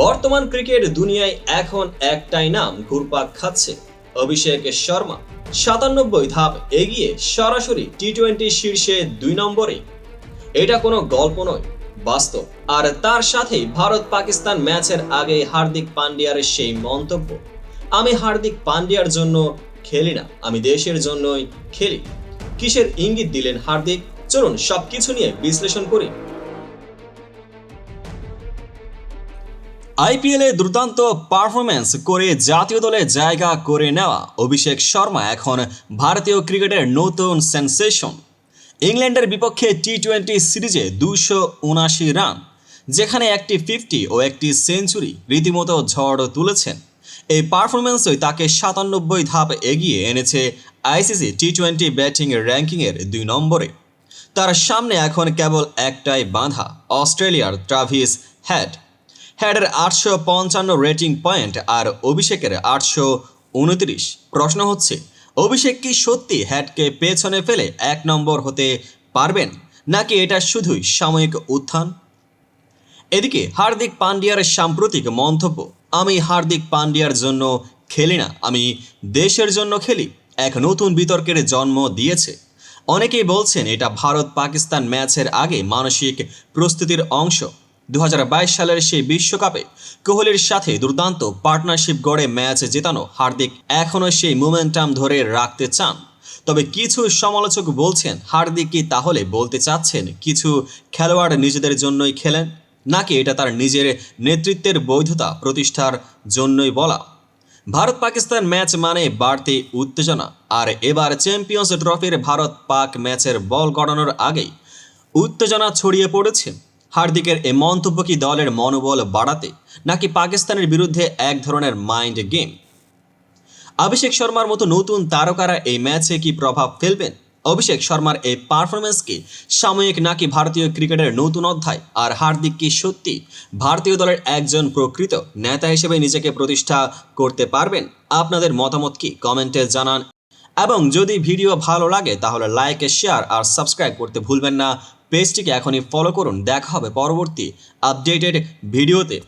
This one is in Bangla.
বর্তমান ক্রিকেট দুনিয়ায় এখন একটাই নাম ঘুরপাক খাচ্ছে। অভিষেক শর্মা, সাতানব্বই ধাপ এগিয়ে সরাসরি টি টোয়েন্টি শীর্ষে দুই নম্বরে। এটা কোনো গল্প নয়, বাস্তব। আর তার সাথেই ভারত পাকিস্তান ম্যাচের আগে হার্দিক পান্ডিয়ার সেই মন্তব্য, আমি হার্দিক পান্ডিয়ার জন্য খেলি না, আমি দেশের জন্যই খেলি। কিসের ইঙ্গিত দিলেন হার্দিক? চলুন সবকিছু নিয়ে বিশ্লেষণ করি। আইপিএলে দুর্দান্ত পারফরমেন্স করে জাতীয় দলে জায়গা করে নেওয়া অভিষেক শর্মা এখন ভারতীয় ক্রিকেটের নতুন সেন্সেশন। ইংল্যান্ডের বিপক্ষে টি টোয়েন্টি সিরিজে দুশো উনাশি রান, যেখানে একটি ফিফটি ও একটি সেঞ্চুরি রীতিমতো ঝড় তুলেছেন। এই পারফরমেন্সই তাকে সাতানব্বই ধাপ এগিয়ে এনেছে আইসিসি টি টোয়েন্টি ব্যাটিং র্যাঙ্কিংয়ের দুই নম্বরে। তার সামনে এখন কেবল একটাই বাঁধা, অস্ট্রেলিয়ার ট্রাভিস হ্যাড হ্যাডের আটশো পঞ্চান্ন রেটিং পয়েন্ট আর অভিষেকের আটশো উনত্রিশ। প্রশ্ন হচ্ছে, অভিষেক কি সত্যি হ্যাডকে পেছনে ফেলে এক নম্বর হতে পারবেন, নাকি এটা শুধুই সাময়িক উত্থান? এদিকে হার্দিক পান্ডিয়ার সাম্প্রতিক মন্তব্য, আমি হার্দিক পান্ডিয়ার জন্য খেলি না, আমি দেশের জন্য খেলি, এক নতুন বিতর্কের জন্ম দিয়েছে। অনেকেই বলছেন, এটা ভারত পাকিস্তান ম্যাচের আগে মানসিক প্রস্তুতির অংশ। দু হাজার বাইশ সালের সেই বিশ্বকাপে কোহলির সাথে দুর্দান্ত পার্টনারশিপ গড়ে ম্যাচ জেতানো হার্দিক এখনও সেই মোমেন্টাম ধরে রাখতে চান। তবে কিছু সমালোচক বলছেন, হার্দিক কি তাহলে বলতে চাচ্ছেন কিছু খেলোয়াড় নিজেদের জন্যই খেলেন, নাকি এটা তার নিজের নেতৃত্বের বৈধতা প্রতিষ্ঠার জন্যই বলা? ভারত পাকিস্তান ম্যাচ মানে বাড়তি উত্তেজনা, আর এবার চ্যাম্পিয়ন্স ট্রফির ভারত পাক ম্যাচের বল গড়ানোর আগেই উত্তেজনা ছড়িয়ে পড়েছে। হার্দিকের এ মন্তব্য কি দলের মনোবল বাড়াতে, নাকি পাকিস্তানের বিরুদ্ধে এক ধরনের মাইন্ড গেম? অভিষেক শর্মার মতো নতুন তারকারা এই ম্যাচে কি প্রভাব ফেলবেন? অভিষেক শর্মার এই পারফরমেন্স কি সাময়িক নাকি ভারতীয় ক্রিকেটের নতুন অধ্যায়? আর হার্দিক কি সত্যি ভারতীয় দলের একজন প্রকৃত নেতা হিসেবে নিজেকে প্রতিষ্ঠা করতে পারবেন? আপনাদের মতামত কি কমেন্টে জানান। এবং যদি ভিডিও ভালো লাগে, তাহলে লাইক শেয়ার আর সাবস্ক্রাইব করতে ভুলবেন না। পেজটিকে এখনই ফলো করুন। দেখা হবে পরবর্তী আপডেটেড ভিডিওতে।